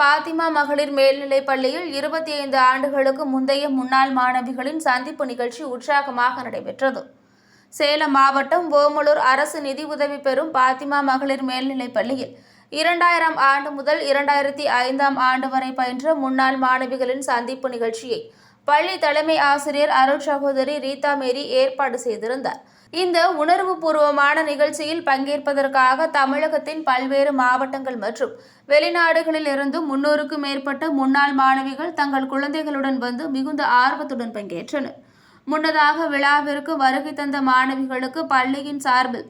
பாத்திமா மகளிர் மேல்நிலைப் பள்ளியில் இருபத்தி ஐந்து ஆண்டுகளுக்கு முந்தைய முன்னாள் மாணவிகளின் சந்திப்பு நிகழ்ச்சி உற்சாகமாக நடைபெற்றது. சேலம் மாவட்டம் ஓமலூர் அரசு நிதி உதவி பெறும் பாத்திமா மகளிர் மேல்நிலைப் பள்ளியில் இரண்டாயிரம் ஆண்டு முதல் இரண்டாயிரத்தி ஐந்தாம் ஆண்டு வரை பயின்ற முன்னாள் மாணவிகளின் சந்திப்பு நிகழ்ச்சியை பள்ளி தலைமை ஆசிரியர் அருள் சகோதரி ரீதா மேரி ஏற்பாடு செய்திருந்தார். இந்த உணர்வுபூர்வமான நிகழ்ச்சியில் பங்கேற்பதற்காக தமிழகத்தின் பல்வேறு மாவட்டங்கள் மற்றும் வெளிநாடுகளில் இருந்து முன்னூறுக்கும் மேற்பட்ட முன்னாள் மாணவிகள் தங்கள் குழந்தைகளுடன் வந்து மிகுந்த ஆர்வத்துடன் பங்கேற்றனர். முன்னதாக விழாவிற்கு வருகை தந்த மாணவிகளுக்கு பள்ளியின் சார்பில்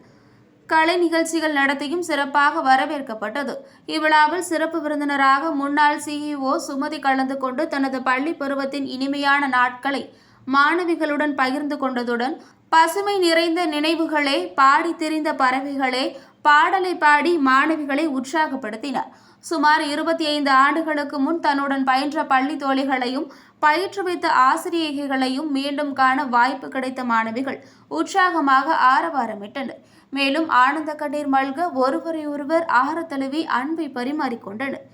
கலை நிகழ்ச்சிகள் நடத்தியும் சிறப்பாக வரவேற்கப்பட்டது. இவ்விழாவில் சிறப்பு விருந்தினராக முன்னாள் சிஇஓ சுமதி கலந்து கொண்டு தனது பள்ளி பருவத்தின் இனிமையான நாட்களை மாணவிகளுடன் பகிர்ந்து கொண்டதுடன் பசுமை நிறைந்த நினைவுகளே பாடி திரிந்த பறவைகளே பாடலை பாடி மாணவிகளை உற்சாகப்படுத்தினார் சுமார் இருபத்தி ஐந்து ஆண்டுகளுக்கு முன் தன்னுடன் பயின்ற பள்ளி தோழிகளையும் பயிற்றுவித்த ஆசிரியைகளையும் மீண்டும் காண வாய்ப்பு கிடைத்த மாணவிகள் உற்சாகமாக ஆரவாரமிட்டனர். மேலும் ஆனந்த கண்ணீர் மல்க ஒருவரையொருவர் ஆற தழுவி அன்பை பரிமாறிக்கொண்டனர்.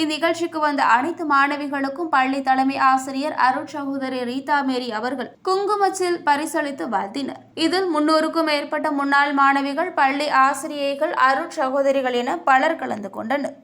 இந்நிகழ்ச்சிக்கு வந்த அனைத்து மாணவிகளுக்கும் பள்ளி தலைமை ஆசிரியர் அருண் சகோதரி ரீதா மேரி அவர்கள் குங்குமச்சில் பரிசளித்து வாழ்த்தினர். இதில் முன்னூறுக்கும் மேற்பட்ட முன்னாள் மாணவிகள் பள்ளி ஆசிரியைகள் அருண் சகோதரிகள் என பலர் கலந்து கொண்டனர்.